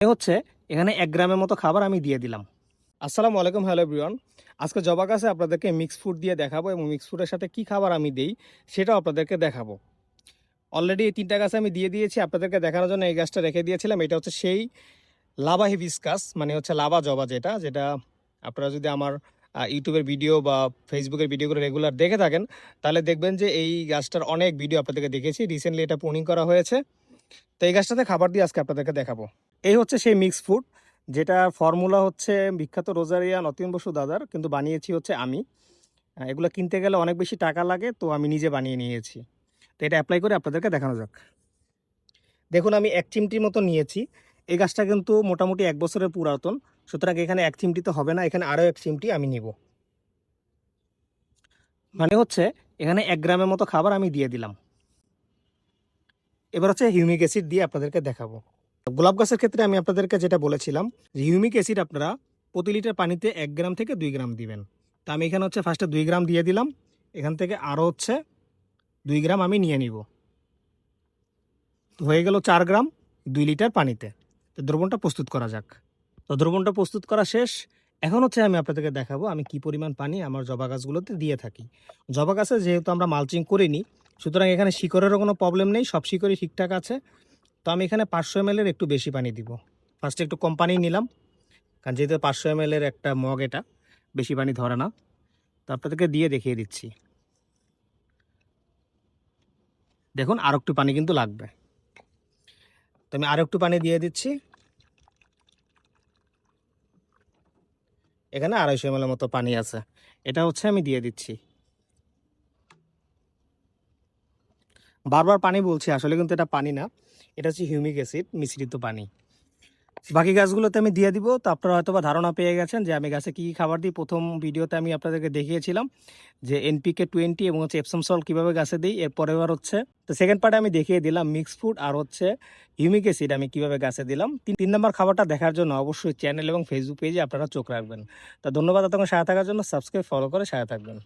এ হচ্ছে এখানে এক গ্রামের মতো খাবার আমি দিয়ে দিলাম। আসসালামু আলাইকুম, হ্যালো এভরিওয়ান। আজকে জবা গাছে আপনাদেরকে মিক্স ফুড দিয়ে দেখাবো এবং মিক্স ফুডের সাথে কি খাবার আমি দিই সেটাও আপনাদেরকে দেখাবো। অলরেডি এই তিনটা গাছ আমি দিয়ে দিয়েছি, আপনাদেরকে দেখানোর জন্য এই গাছটা রেখে দিয়েছিলাম। এটা হচ্ছে সেই লাভা হিবিসকাস মানে হচ্ছে লাভা জবা যেটা যেটা আপনারা যদি আমার ইউটিউবের ভিডিও বা ফেসবুকের ভিডিওগুলো রেগুলার দেখে থাকেন, তাহলে দেখবেন যে এই গাছটার অনেক ভিডিও আপনাদেরকে দেখেছি। রিসেন্টলি এটা পুনিং করা হয়েছে। তো এই গাছটাতে খাবার দিয়ে আজকে আপনাদেরকে দেখাবো। এই হচ্ছে সেই মিক্স ফুড যেটা ফর্মুলা হচ্ছে বিখ্যাত রোজারিয়া, নতুন বসু দাদার, কিন্তু বানিয়েছি হচ্ছে আমি। এগুলো কিনতে গেলে অনেক বেশি টাকা লাগে, তো আমি নিজে বানিয়ে নিয়েছি। তো এটা অ্যাপ্লাই করে আপনাদেরকে দেখানো যাক। দেখুন, আমি এক চিমটির মতো নিয়েছি। এই গাছটা কিন্তু মোটামুটি এক বছরের পুরাতন। সুতরাং এখানে এক চিমটি তো হবে না, এখানে আরও এক চিমটি আমি নিব। মানে হচ্ছে, এখানে এক গ্রামের মতো খাবার আমি দিয়ে দিলাম। এবার হচ্ছে হিউমিক অ্যাসিড দিয়ে আপনাদেরকে দেখাবো। গোলাপ গাছের ক্ষেত্রে আমি আপনাদেরকে যেটা বলেছিলাম যে হিউমিক অ্যাসিড আপনারা প্রতি লিটার পানিতে এক গ্রাম থেকে দুই গ্রাম দিবেন। তা আমি এখানে হচ্ছে ফার্স্টে দুই গ্রাম দিয়ে দিলাম। এখান থেকে আরও হচ্ছে দুই গ্রাম আমি নিয়ে নিব। হয়ে গেল চার গ্রাম দুই লিটার পানিতে। তো দ্রবণটা প্রস্তুত করা যাক। তো দ্রবণটা প্রস্তুত করা শেষ। এখন হচ্ছে আমি আপনাদেরকে দেখাবো আমি কি পরিমাণ পানি আমার জবা গাছগুলোতে দিয়ে থাকি। জবা গাছে যেহেতু আমরা মালচিং করিনি, সুতরাং এখানে শিকড়েরও কোনো প্রবলেম নেই, সব শিকড়ই ঠিকঠাক আছে। তো আমি এখানে পাঁচশো এম এর একটু বেশি পানি দিব। ফার্স্টে একটু কম পানি নিলাম, কারণ যেহেতু পাঁচশো এম এর একটা মগ এটা, বেশি পানি ধরে না। তো আপনাদেরকে দিয়ে দেখিয়ে দিচ্ছি। দেখুন, আর একটু পানি কিন্তু লাগবে। তো আমি আর একটু পানি দিয়ে দিচ্ছি। এখানে আড়াইশো এম মতো পানি আছে। এটা হচ্ছে আমি দিয়ে দিচ্ছি। বারবার পানি বলছি, আসলে কিন্তু এটা পানি না। এটা হচ্ছে হিউমিক অ্যাসিড, মিশ্রিত পানি। বাকি গাছগুলোতে আমি দিয়ে দিব, তো আপনারা হয়তো বা ধারণা পেয়ে গেছেন যে আমি গাছে কী কী খাবার দিই। প্রথম ভিডিওতে আমি আপনাদেরকে দেখিয়েছিলাম যে এনপিকে টোয়েন্টি এবং হচ্ছে এপসম সল কীভাবে গাছে দিই এরপরে এবার হচ্ছে। তো সেকেন্ড পার্টে আমি দেখিয়ে দিলাম মিক্স ফুড আর হচ্ছে হিউমিক অ্যাসিড আমি কীভাবে গাছে দিলাম। তিন তিন নম্বর খাবারটা দেখার জন্য অবশ্যই চ্যানেল এবং ফেসবুক পেজে আপনারা চোখ রাখবেন। তো ধন্যবাদ এতক্ষণ সাথে থাকার জন্য সাবস্ক্রাইব ফলো করে সাথে থাকবেন।